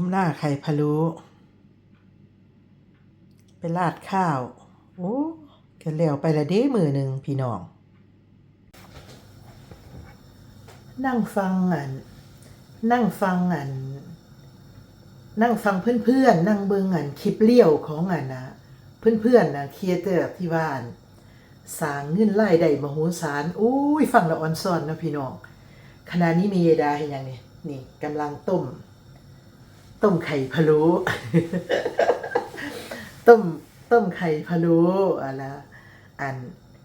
มหน้าไข่พะล้ไปราดข้าว โอ้กันแล้วไปละเด้มือหนึ่งพี่น้อง นั่งฟังอัน นั่งฟังอัน นั่งฟังเพื่อนๆ นั่งเบิ่งอันคลิปเลี้ยวของอันนะเพื่อนๆนะครีเอเตอร์ที่บ้านสางเงินรายได้มโหฬารอุ้ยฟังละอ่อนซ่อนนะพี่น้องขณะนี้มียายดาเห็นยังนี่นี่กำลังต้ม ต้มไข่พะโล้ต้มต้มไข่พะโล้อะไรอัน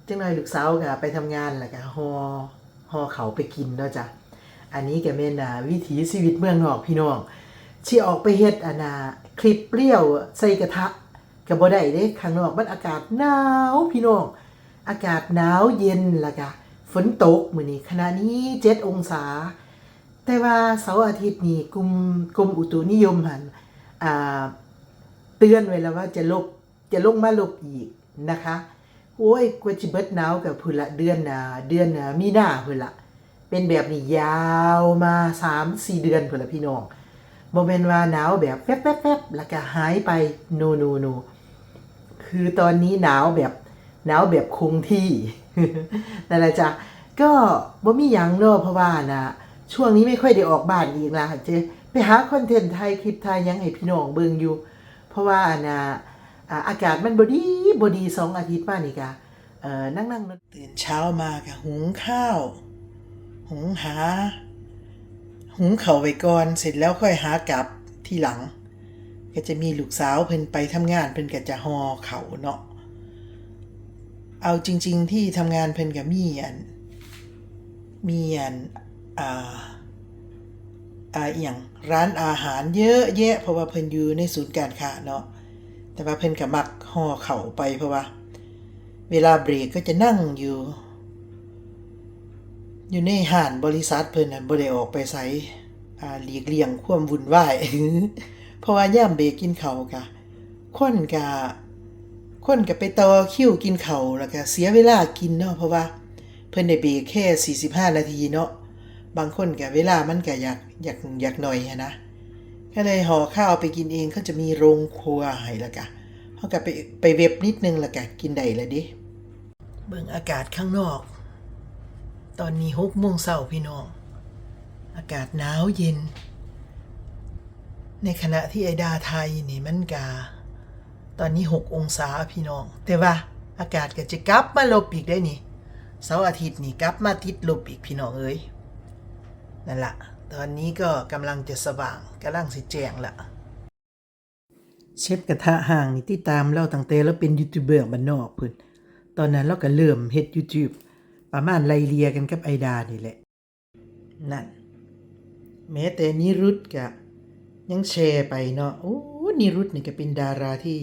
จังหน่อยลูกสาวก็ไปทำงานแล้วก็ห่อหอเขาไปกินเนาะจ้ะอันนี้ก็แม่นอะวิถีชีวิตเมืองนอกพี่น้องที่ออกไปเฮ็ดอันนะคลิปเปรี้ยวใส่กระทะก็บ่ได้เด้ข้างนอกมันอากาศหนาวพี่น้องอากาศหนาวเย็นล้วก็ฝนตกมื้อนี้ขณะนี้7องศา แต่ว่าเสาร์อาทิตย์นี่กรมกรมอุตุนิยมหันอ่าเตือนไว้แล้วว่าจะลบจะลงมาลบอีกนะคะโอ้ยกว่าจิเบิดหนาวกับพุ่นละเดือนนาเดือนนามีหน้าพุ่นละเป็นแบบนี้ยาวมาสามสี่เดือนพุ่นละพี่น้องโมเมนว่าหนาวแบบแป๊บแป๊บแป๊บแล้วก็หายไปโนโนโนคือตอนนี้หนาวแบบหนาวแบบคงที่นั่นแหละจ้ะก็บ่มีหยังเนาะเพราะว่านะ ช่วงนี้ไม่ค่อยได้ออกบ้านอีกละเจ๊ไปหาคอนเทนต์ไทยคลิปไทยยังให้พี่น้องเบิ่งอยู่ เพราะว่านะอาอากาศมันบดีบดีสองอาทิตย์มานี่กะเอ่อนั่งนั่งตื่นเช้ามากะหุงข้าว หุงหา หุงเข่าไว้ก่อนเสร็จแล้วค่อยหากลับที่หลัง ก็จะมีลูกสาวเพิ่นไปทำงานเพิ่นก็จะห่อเข่าเนาะเอาจริง ๆ ที่ทำงานเพิ่นก็มีอันมีอัน อ่าอ่าอหย่างร้านอาหารเยอะแยะ เพราะว่าเพิ่นอยู่ในศูนย์การค้าเนาะแต่ว่าเพิ่นก็มักห่อเข่าไปเพราะว่า เวลาเบรกก็จะนั่งอยู่ อยู่ในห้านบริษัทเพิ่นน่ะบ่ได้ออกไปไสอ่าหลีกเลี่ยงความวุ่นวายเพราะว่ายามเบรกกินเข้าวกะคนกะคนก็ไปต่อคิวกินเข้าแล้วก็เสียเวลากินเนาะเพราะว่า เพิ่นได้เบรกแค่ 45 นาทีเนาะ บางคนก็เวลามันก็อยากอยากอยากหน่อยนะก็เลยห่อข้าวไปกินเองเขาจะมีโรงครัวให้ละกะเขาก็ไปไปเว็บนิดนึงละกะกินได้เลยดิเบิ่งอากาศข้างนอก ตอนนี้หกโมงเช้าพี่น้อง อากาศหนาวเย็น ในขณะที่ไอดาไทยนี่มันกา ตอนนี้หกองศาพี่น้อง แต่ว่าอากาศก็จะกลับมาลบอีกได้นี่เสาร์อาทิตย์นี่กลับมาติดลบอีกพี่น้องเอ้ย นั่นละตอนนี้ก็กำลังจะสว่างกำลังสิแจงละเชฟกระทะห่างนี่ที่ตามเราตั้งแต่เราเป็นยูทูบเบอร์บ้านนอกพุ่นตอนนั้นเราก็เริ่มเฮ็ด YouTube ประมาณไล่เลียกันกับไอดานี่แหละ นั่น แม้แต่นิรุตกะยังแชร์ไปเนาะโอ้นิรุตนี่ก็เป็นดาราที่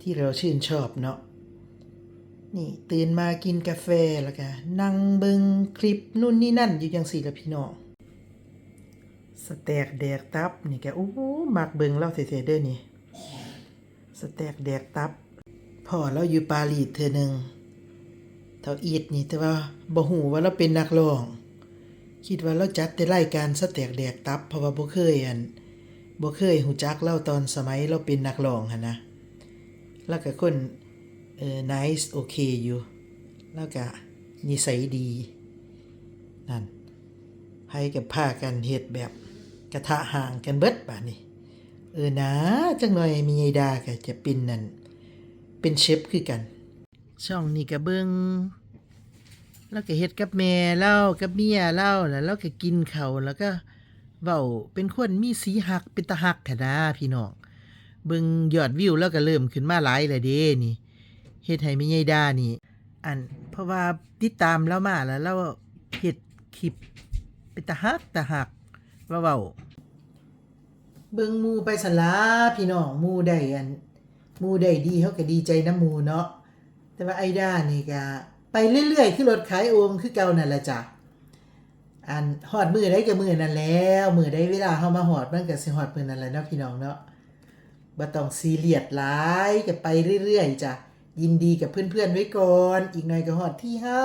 ที่เราชื่นชอบเนาะนี่ ตื่นมากินกาแฟแล้วก็นั่งเบิงคลิปนู่นนี่นั่นอยู่จังสี่ละพี่น้อง สแต็กแดกตับนี่แกโอ้มักเบิงเล่าเท่ๆเด้อนี่ สแต็กแดกตับพ่อเราอยู่ปารีสเธอหนึ่งเท่าอีดนี่แต่ว่าบ่หูว่าเราเป็นนักร้อง คิดว่าเราจัดแต่รายการสแต็กแดกตับเพราะว่าบ่เคยอันบ่เคยหูจักเล่าตอนสมัยเราเป็นนักร้องหั่นนะแล้วก็คนเออ nice โอเคอยู่ แล้วก็นิสัยดี นั่นให้กับผ้ากันเฮ็ดแบบ กระทะห่างกันเบิดป่านี่เออนะจังหน่อยมีไอดาก็จะเป็นนั่นเป็นเชฟคือกัน ช่องนี้ก็เบิงแล้วก็เฮ็ดกับแม่เล่ากับเมียเล่าแล้วเราก็กินเขาแล้วก็เว้าเป็นคนมีสีหักเป็นตาหักค่ะนะพี่น้องเบิ่งยอดวิวแล้วก็เริ่มขึ้นมาหลายแล้วเด้นี่เฮ็ดให้แม่ใหญ่ดานี่ อันเพราะว่าติดตามแล้วมาแล้วเราเฮ็ดคลิปเป็นตาหักตาหัก ว่าเว้าเบิ่งหมูไปสลาพี่น้องหมูได้อันหมูได้ดีเขาก็ดีใจน้ำหมูเนาะแต่ว่าไอ้ด้านี่ก็ไปเรื่อยๆคือรถขายโอมคือเก่านั่นแหละจ้ะอันหอดมือได้กับมือนั่นแล้วมือได้เวลาเฮามาหอดมันก็สิหอดมือนั่นแหละเนาะพี่น้องเนาะบ่ต้องซีเรียสหลายก็ไปเรื่อยๆจ้ะยินดีกับเพื่อนๆไว้ก่อน อีกหน่อยก็หอดที่เฮา